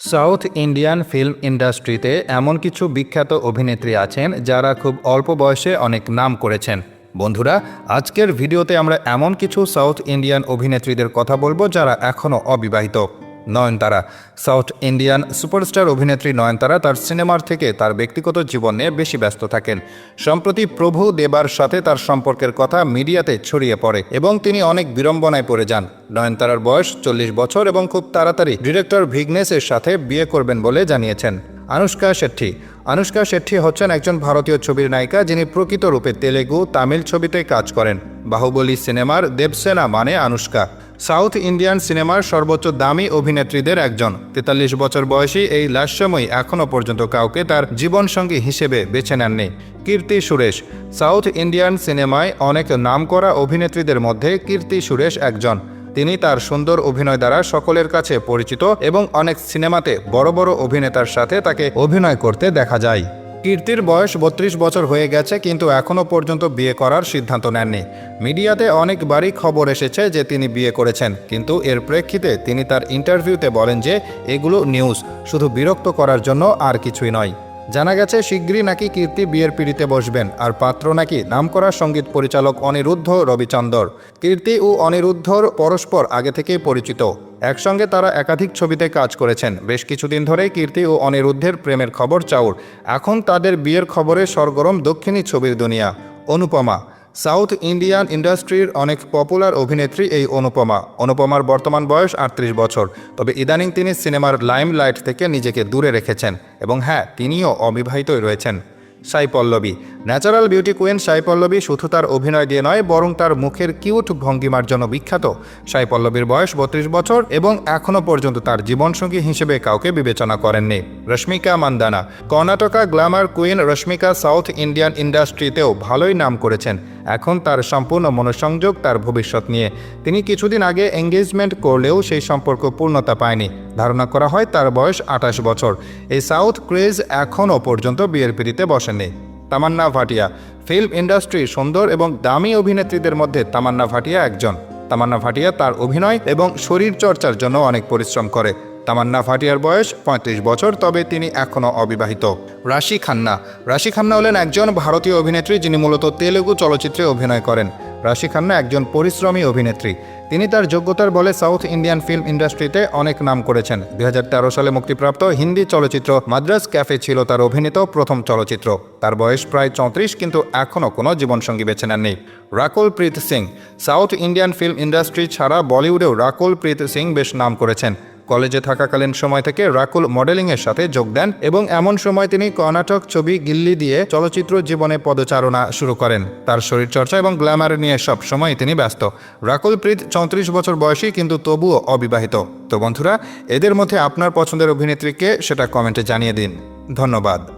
South Indian film ইন্ডাস্ট্রিতে এমন কিছু বিখ্যাত অভিনেত্রী আছেন যারা খুব অল্প বয়সে অনেক নাম করেছেন। বন্ধুরা, আজকের ভিডিওতে আমরা এমন কিছু সাউথ ইন্ডিয়ান অভিনেত্রীদের কথা বলব যারা এখনও অবিবাহিত। নয়নতারা। সাউথ ইন্ডিয়ান সুপারস্টার অভিনেত্রী নয়নতারা তার সিনেমার থেকে তার ব্যক্তিগত জীবন নিয়ে বেশি ব্যস্ত থাকেন। সম্প্রতি প্রভু দেবার সাথে তার সম্পর্কের কথা মিডিয়াতে ছড়িয়ে পড়ে এবং তিনি অনেক বিড়ম্বনায় পড়ে যান। নয়নতারার বয়স চল্লিশ বছর এবং খুব তাড়াতাড়ি ডিরেক্টর ভিগনেসের সাথে বিয়ে করবেন বলে জানিয়েছেন। আনুষ্কা শেট্টি। আনুষ্কা শেট্টি হচ্ছেন একজন ভারতীয় ছবির নায়িকা যিনি প্রকৃত রূপে তেলেগু, তামিল ছবিতে কাজ করেন। বাহুবলী সিনেমার দেবসেনা মানে আনুষ্কা। সাউথ ইন্ডিয়ান সিনেমার সর্বোচ্চ দামি অভিনেত্রীদের একজন। তেতাল্লিশ বছর বয়সী এই লাস্যময়ী এখনও পর্যন্ত কাউকে তার জীবনসঙ্গী হিসেবে বেছে নেননি। কীর্তি সুরেশ, সাউথ ইন্ডিয়ান সিনেমায় অনেক নামকরা অভিনেত্রীদের মধ্যে কীর্তি সুরেশ একজন। তিনি তার সুন্দর অভিনয় দ্বারা সকলের কাছে পরিচিত এবং অনেক সিনেমাতে বড় বড় অভিনেতার সাথে তাকে অভিনয় করতে দেখা যায়। কীর্তির বয়স বত্রিশ বছর হয়ে গেছে, কিন্তু এখনও পর্যন্ত বিয়ে করার সিদ্ধান্ত নেননি। মিডিয়াতে অনেকবারই খবর এসেছে যে তিনি বিয়ে করেছেন, কিন্তু এর প্রেক্ষিতে তিনি তার ইন্টারভিউতে বলেন যে এগুলো নিউজ, শুধু বিরক্ত করার জন্য আর কিছুই নয়। জানা গেছে, শিগগিরই নাকি কীর্তি বিয়ের পিড়িতে বসবেন, আর পাত্র নাকি নামকরা সংগীত পরিচালক অনিরুদ্ধ রবিচন্দর। কীর্তি ও অনিরুদ্ধর পরস্পর আগে থেকেই পরিচিত। একসঙ্গে তারা একাধিক ছবিতে কাজ করেছেন। বেশ কিছুদিন ধরেই কীর্তি ও অনিরুদ্ধের প্রেমের খবর চাউর। এখন তাদের বিয়ের খবরে সরগরম দক্ষিণী ছবির দুনিয়া, অনুপমা। সাউথ ইন্ডিয়ান ইন্ডাস্ট্রির অনেক পপুলার অভিনেত্রী এই অনুপমা। অনুপমার বর্তমান বয়স আটত্রিশ বছর। তবে ইদানিং তিনি সিনেমার লাইমলাইট থেকে নিজেকে দূরে রেখেছেন এবং হ্যাঁ তিনিও অবিবাহিতই রয়েছেন। Sai Pallavi natural beauty queen Sai Pallavi শুধু তার অভিনয় দিয়ে নয়, বরং তার মুখের কিউট ভঙ্গিমার জন্য বিখ্যাত। সাই পল্লবীর বয়স বত্রিশ বছর এবং এখনও পর্যন্ত তার জীবনসঙ্গী হিসেবে কাউকে বিবেচনা করেননি। Rashmika Mandanna. Karnataka glamour queen Rashmika south Indian ইন্ডাস্ট্রিতেও ভালোই নাম করেছেন। এখন তার সম্পূর্ণ মনোসংযোগ তার ভবিষ্যৎ নিয়ে। তিনি কিছুদিন আগে এঙ্গেজমেন্ট করলেও সেই সম্পর্ক পূর্ণতা পায়নি। ধারণা করা হয় তার বয়স আঠাশ বছর। এই সাউথ ক্রেজ এখনও পর্যন্ত বিয়ের পিড়িতে বসেনি তামান্না ভাটিয়া ফিল্ম ইন্ডাস্ট্রি সুন্দর এবং দামি অভিনেত্রীদের মধ্যে তামান্না ভাটিয়া একজন। তামান্না ভাটিয়া তার অভিনয় এবং শরীর চর্চার জন্য অনেক পরিশ্রম করে। তামান্না ভাটিয়ার বয়স পঁয়ত্রিশ বছর, তবে তিনি এখনও অবিবাহিত। রাশি খান্না। রাশি খান্না হলেন একজন ভারতীয় অভিনেত্রী যিনি মূলত তেলেগু চলচ্চিত্রে অভিনয় করেন। রাশি খান্না একজন পরিশ্রমী অভিনেত্রী। তিনি তার যোগ্যতার বলে সাউথ ইন্ডিয়ান ফিল্ম ইন্ডাস্ট্রিতে অনেক নাম করেছেন। দুই সালে মুক্তিপ্রাপ্ত হিন্দি চলচ্চিত্র মাদ্রাস ক্যাফে ছিল তার অভিনীত প্রথম চলচ্চিত্র। তার বয়স প্রায় চৌত্রিশ, কিন্তু এখনও কোনো জীবনসঙ্গী বেছে নেননি। Rakul Preet Singh. South Indian film industry ছাড়া বলিউডেও রাকুল প্রীত সিং বেশ নাম করেছেন। কলেজে থাকাকালীন সময় থেকে রাকুল মডেলিংয়ের সাথে যোগ দেন এবং এমন সময় তিনি কর্ণাটক ছবি গিল্লি দিয়ে চলচ্চিত্র জীবনে পদচারণা শুরু করেন। তার শরীরচর্চা এবং গ্ল্যামার নিয়ে সব সময় তিনি ব্যস্ত। রাকুল প্রীত চৌত্রিশ বছর বয়সী, কিন্তু তবুও অবিবাহিত। তো বন্ধুরা, এদের মধ্যে আপনার পছন্দের অভিনেত্রীকে সেটা কমেন্টে জানিয়ে দিন। ধন্যবাদ।